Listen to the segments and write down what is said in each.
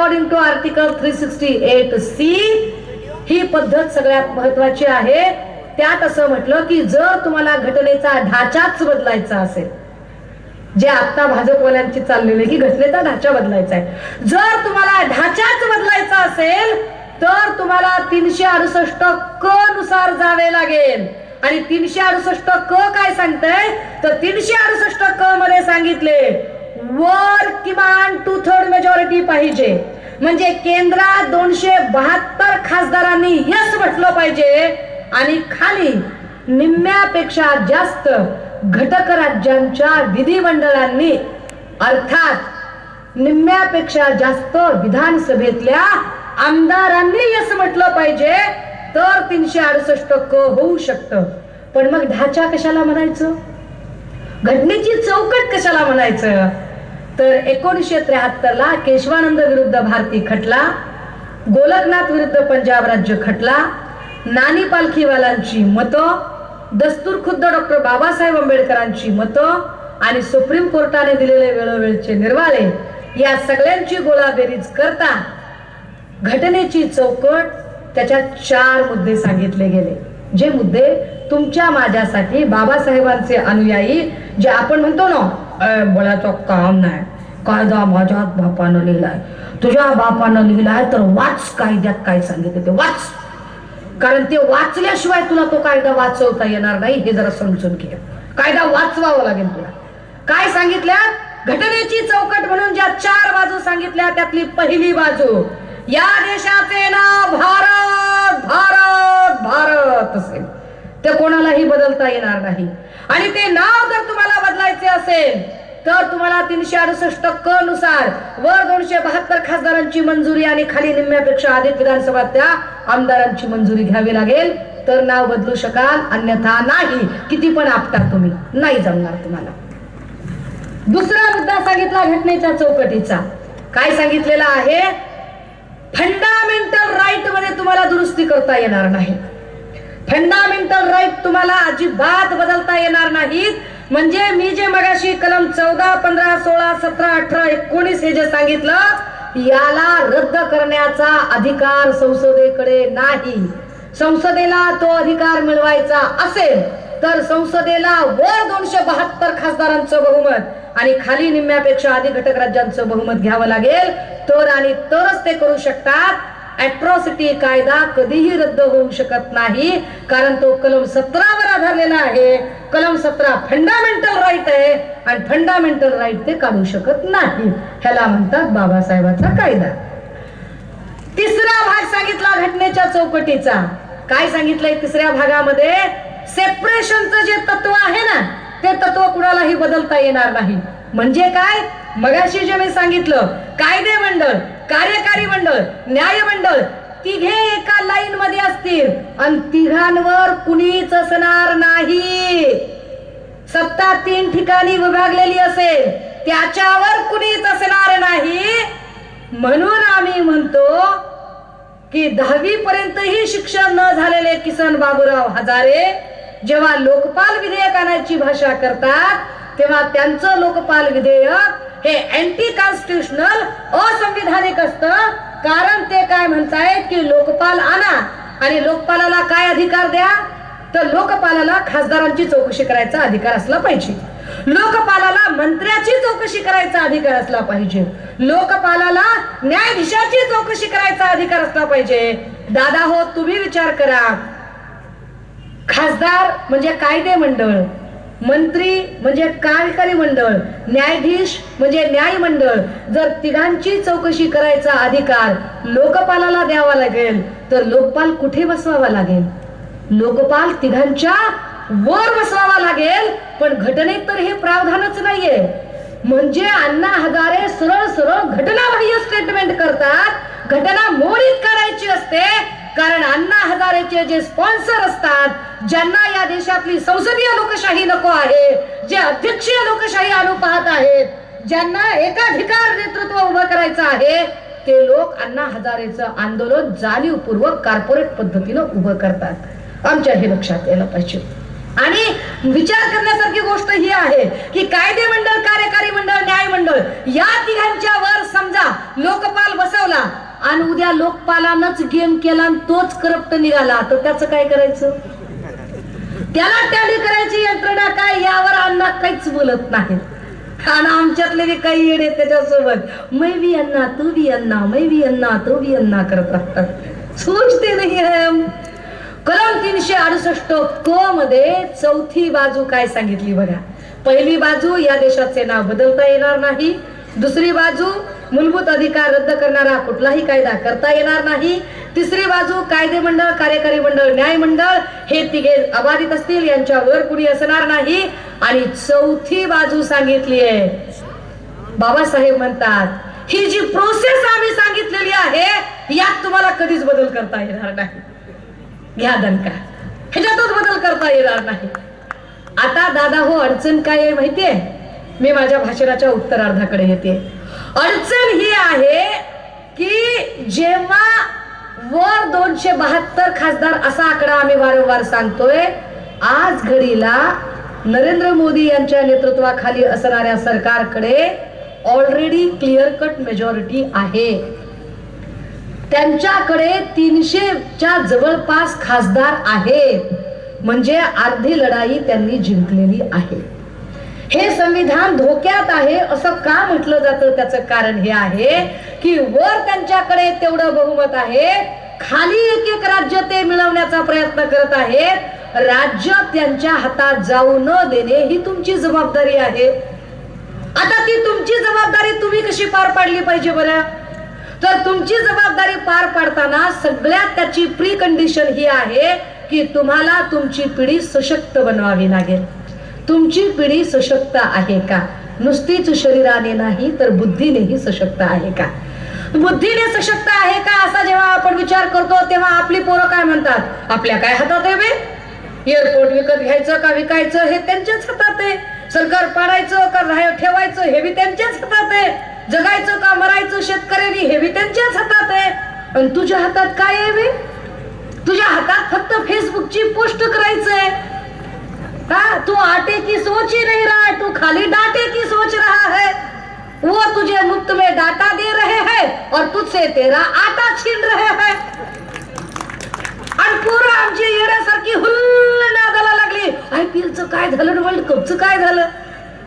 According to article three sixty eight C ही पद्धत सगळ्यात महत्वाची आहे. त्यात असं म्हटलं की जर तुम्हाला घटनेचा ढाचाच बदलायचा असेल जे आता भाजपवाल्यांची चाललेली की घटनेचा ढाचा बदलायचा आहे. जर तुम्हाला ढाचाच बदलायचा असेल तर तुम्हाला तीनशे अडुसष्ट क नुसार जावे लागेल. आणि तीनशे अडुसष्ट क काय सांगतंय? तर तीनशे अडुसष्ट क मध्ये सांगितले वर किमान टू थर्ड मेजॉरिटी पाहिजे. म्हणजे केंद्रात दोनशे बहात्तर खासदारांनी यस म्हटलं पाहिजे आणि खाली निम्म्यापेक्षा जास्त घटक राज्यांच्या विधिमंडळांनी अर्थात निम्म्यापेक्षा जास्त विधानसभेतल्या आमदारांनी यस म्हटलं पाहिजे तर तीनशे अडुसष्ट क होऊ शकतं. पण मग ढाचा कशाला म्हणायचं? घटनेची चौकट कशाला म्हणायचं? तर एकोणीसशे त्र्याहत्तर ला केशवानंद विरुद्ध भारती खटला गोलकनाथ विरुद्ध पंजाब राज्य खटला नानी पालखीवालांची मतं दस्तूर खुद्द डॉक्टर बाबासाहेब आंबेडकरांची मतं आणि सुप्रीम कोर्टाने दिलेले वेळोवेळचे निर्वाळे या सगळ्यांची गोळाबेरीज करता घटनेची चौकट त्याच्यात चार मुद्दे सांगितले गेले. जे मुद्दे तुमच्या माझ्यासाठी बाबासाहेबांचे अनुयायी जे आपण म्हणतो ना "अ, बोलायचं काम नाही. कायदा माझ्या बापानं लिहिलाय. तुझ्या बापानं लिहिलाय तर वाच कायद्यात काय सांगितलं ते वाच. कारण ते वाचल्याशिवाय तुला तो कायदा वाचवता येणार नाही हे जरा समजून घे. कायदा वाचवावा लागेल तुला. काय सांगितल्या घटनेची चौकट म्हणून ज्या चार बाजू सांगितल्या त्यातली पहिली बाजू या देशाचे नाव भारत भारत भारत असेल. ते कोणालाही बदलता येणार नाही. आणि ते नाव जर तुम्हाला बदलायचे असेल तर तुम्हाला तीनशे अडुसष्ट क नुसार वर दोनशे बहात्तर खासदारांची मंजुरी आणि खाली निम्म्यापेक्षा अधिक विधानसभा त्या आमदारांची मंजुरी घ्यावी लागेल. तर नाव बदलू शकाल अन्यथा नाही. किती पण आपटा तुम्ही नाही जमणार तुम्हाला. दुसरा मुद्दा सांगितला घटनेच्या चौकटीचा. काय सांगितलेला आहे? फंडामेंटल राईटमध्ये तुम्हाला दुरुस्ती करता येणार नाही. फंडामेंटल राईट तुम्हाला अजिबात बदलता येणार नाहीत. म्हणजे मी जे मगाशी कलम चौदा पंधरा सोळा सतरा अठरा एकोणीस हे जे सांगितलं याला रद्द करण्याचा अधिकार संसदेकडे नाही. संसदेला तो अधिकार मिळवायचा असेल तर संसदेला वर दोनशे बहात्तर खासदारांचं बहुमत आणि खाली निम्म्यापेक्षा अधिक घटक राज्यांचं बहुमत घ्यावं लागेल. तर आणि तरच ते करू शकतात. अट्रॉसिटी कायदा कधीही रद्द होऊ शकत नाही. कारण तो कलम सतरावर आधारलेला आहे. कलम सतरा फंडामेंटल राईट आहे. आणि फंडामेंटल राईट ते काढू शकत नाही. ह्याला म्हणतात बाबासाहेबाचा कायदा. तिसरा भाग सांगितला घटनेच्या चौकटीचा. काय सांगितलंय तिसऱ्या भागामध्ये? सेपरेशनचं जे तत्व आहे ना ते तत्व कुणालाही बदलता येणार नाही. म्हणजे काय? मगाशी जे मी सांगितलं कायदे मंडळ कार्यकारी मंडळ न्याय मंडळ तिघे एका लाईन मध्ये असतील. आणि तिघांवर कुणीच असणार नाही. सत्ता तीन ठिकाणी विभागलेली असेल त्याच्यावर कुणीच असणार नाही. म्हणून आम्ही म्हणतो की दहावी पर्यंतही शिक्षण न झालेले किसन बाबूराव हजारे जेव्हा लोकपाल विधेयक आणायची भाषा करतात तेव्हा त्यांचं लोकपाल विधेयक हे अँटी कॉन्स्टिट्युशनल असंविधानिक असतं. कारण ते काय म्हणतायत की लोकपाल आणा आणि लोकपालाला काय अधिकार द्या? तर लोकपालाला खासदारांची चौकशी करायचा अधिकार असला पाहिजे. लोकपालाला मंत्र्याची चौकशी करायचा अधिकार असला पाहिजे. लोकपालाला न्यायाधीशाची चौकशी करायचा अधिकार असला पाहिजे. दादा हो तुम्ही विचार करा. खासदार म्हणजे कायदे मंडळ मंत्री म्हणजे कार्यकारी मंडळ न्यायाधीश म्हणजे न्याय मंडळ जर तिघांची चौकशी करायचा अधिकार लोकपालाला द्यावा लागेल तर लोकपाल कुठे बसवावा लागेल? लोकपाल तिघांच्या वर बसवावा लागेल पण घटनेत तर हे प्रावधानच नाहीये. म्हणजे अण्णा हजारे सरळ सरळ घटनाबाह्य स्टेटमेंट करतात. घटना मोडीत करायची असते कारण अण्णा हजारेचे जे स्पॉन्सर असतात ज्यांना या देशातली संसदीय लोकशाही नको आहे जे अध्यक्षीय लोकशाही आणू पाहत आहेत ज्यांना एकाधिकार नेतृत्व उभं करायचं आहे ते लोक अण्णा हजारेचं आंदोलन जाणीवपूर्वक कॉर्पोरेट पद्धतीनं उभं करतात. आमच्या हे लक्षात यायला पाहिजे. आणि विचार करण्यासारखी गोष्ट ही आहे की कायदे मंडळ कार्यकारी मंडळ न्याय मंडळ या तिघांच्या वर समजा लोकपाल बसवला आणि उद्या लोकपालानच गेम केला आणि तोच करप्ट निघाला. तर त्याचं काय करायचं? त्याला टॅली करायची यंत्रणा काय? यावर अण्णा काहीच बोलत नाही आणि आमच्यातले बी काही येडे त्याच्यासोबत. मै बी अण्णा तू बी अण्णा मै बी अण्णा तू बी अण्णा करत राहतात सोचते नाही कलम तीनशे अडुसष्ट क मध्ये चौथी बाजू काय सांगितली बघा. पहिली बाजू या देशाचे नाव बदलता येणार नाही. दुसरी बाजू मूलभूत अधिकार रद्द करणारा कुठलाही कायदा करता येणार नाही. तिसरी बाजू कायदे मंडळ कार्यकारी मंडळ न्याय मंडळ हे तिघे अबाधित असतील यांच्यावर कुणी असणार नाही. आणि चौथी बाजू सांगितली आहे. बाबासाहेब म्हणतात ही जी प्रोसेस आम्ही सांगितलेली आहे यात तुम्हाला कधीच बदल करता येणार नाही. घ्या दणका. ह्याच्यातच बदल करता येणार नाही. आता दादा हो अडचण काय आहे माहितीये? मी माझ्या भाषणाच्या उत्तरार्धाकडे येते. अडचण ही आहे की जेव्हा वर दोनशे बहात्तर खासदार असा आकडा आम्ही वारंवार सांगतोय आज घडीला नरेंद्र मोदी यांच्या नेतृत्वाखाली असणाऱ्या सरकारकडे ऑलरेडी क्लिअर कट मेजॉरिटी आहे. त्यांच्याकडे तीनशेच्या जवळपास खासदार आहेत. म्हणजे अर्धी लढाई त्यांनी जिंकलेली आहे. हे संविधान धोक्यात आहे असं का म्हटलं जातं? त्याचं कारण हे आहे की वर त्यांच्याकडे तेवढं बहुमत आहे. खाली एक एक राज्य ते मिळवण्याचा प्रयत्न करत आहेत. राज्य त्यांच्या हातात जाऊ न देणे ही तुमची जबाबदारी आहे. आता ती तुमची जबाबदारी तुम्ही कशी पार पाडली पाहिजे बरं? तर तुमची जबाबदारी पार पाडताना सगळ्यात त्याची प्री कंडिशन ही आहे की तुम्हाला तुमची पिढी सशक्त बनवावी लागेल. तुमची पिढी सशक्त आहे का? नुसतीच शरीराने नाही तर बुद्धीनेही सशक्त आहे का? बुद्धीने सशक्त आहे का? असा जेव्हा आपण विचार करतो तेव्हा आपली पोरं काय म्हणतात? आपल्या काय हातात आहे बे? एअरपोर्ट विकत घ्यायचं का विकायचं? हे त्यांच्याच हातात आहे. सरकार पाडायचं का राह- ठेवायचं? हे बी त्यांच्याच हातात आहे. जगायचं का मरायचं शेतकऱ्यांनी? हे बी त्यांच्याच हातात आहे. आणि तुझ्या हातात काय आहे बे? तुझ्या हातात फक्त फेसबुकची पोस्ट करायचंय. का? तू आटे की सोच ही नहीं रहा है तू खाली डाटे की सोच रहा है। वो तुझे मुफ्त में डाटा दे रहे हैं और तुझसे तेरा आटा छीन रहे हैं। आणि पोरं आमची येण्यासारखी हुल्ल नादाला लागली। आयपीएलचं काय झालं वर्ल्ड कपचं काय झालं?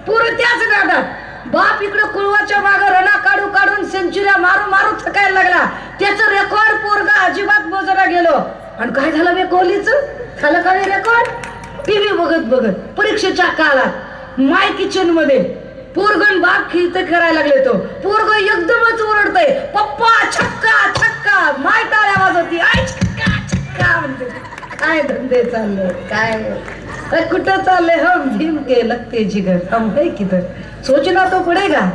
पूर्ण त्याच नादात. बाप इकडे कुळवाच्या मागे रणा काढू काढून सेंचुऱ्या मारू मारू थकायला लागला. त्याचं रेकॉर्ड पोरगा अजिबात मोजरा गेलो. आणि काय झालं बे कोहलीचं? झालं का रेकॉर्ड टीव्ही बघत बघत परीक्षेच्या काळात माय किचनमध्ये पोरगण बाप खिळत करायला लागले तो. पोरग एकदमच ओरडतय पप्पा छक्का छक्का माय टाळ्या वाजवती. आय छक्का छक्का म्हणते. काय धंदे चालले काय? अरे कुठं चाललंय हम भीम के लगते जिगर हम है किधर? सोचना तो पडेगा.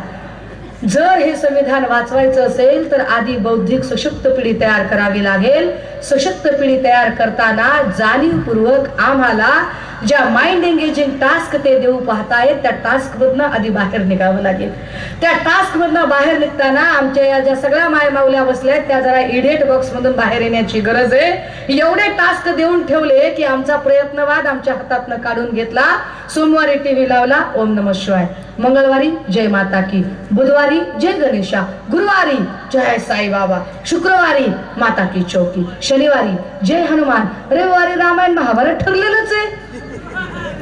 जर हे संविधान वाचवायचं असेल तर आधी बौद्धिक सशक्त पिढी तयार करावी लागेल. सशक्त पिढी तयार करताना जाणीवपूर्वक आम्हाला ज्या माइंड एंगेजिंग टास्क ते देऊ पाहतायत त्या टास्क मधनं आधी बाहेर निघावं लागेल. त्या टास्क मधनं बाहेर निघताना आमच्या या ज्या सगळ्या माय माऊल्या बसल्यात त्या जरा इडियट बॉक्स मधून बाहेर येण्याची गरज आहे. एवढे टास्क देऊन ठेवले की आमचा प्रयत्नवाद आमच्या हातातनं काढून घेतला. सोमवारी टीव्ही लावला ओम नम शिवाय. मंगळवारी जय माता की. बुधवारी जय गणेशा. गुरुवारी जय साई बाबा शुक्रवारी माता की चौकी. शनिवारी जय हनुमान. रविवारी रामायण महाभारत ठरलेलंच आहे.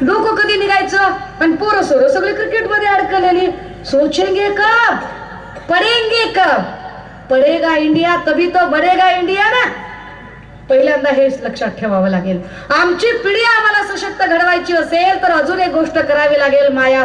डोकं कधी निघायचं? आणि पोरं सोरं सगळे क्रिकेटमध्ये अडकलेली. सोचेंगे कब पडेंगे कब पडेगा इंडिया तभी तो बडेगा इंडिया ना? पहिल्यांदा हे लक्षात ठेवावं लागेल. आमची पिढी आम्हाला सशक्त घडवायची असेल तर अजून एक गोष्ट करावी लागेल माया.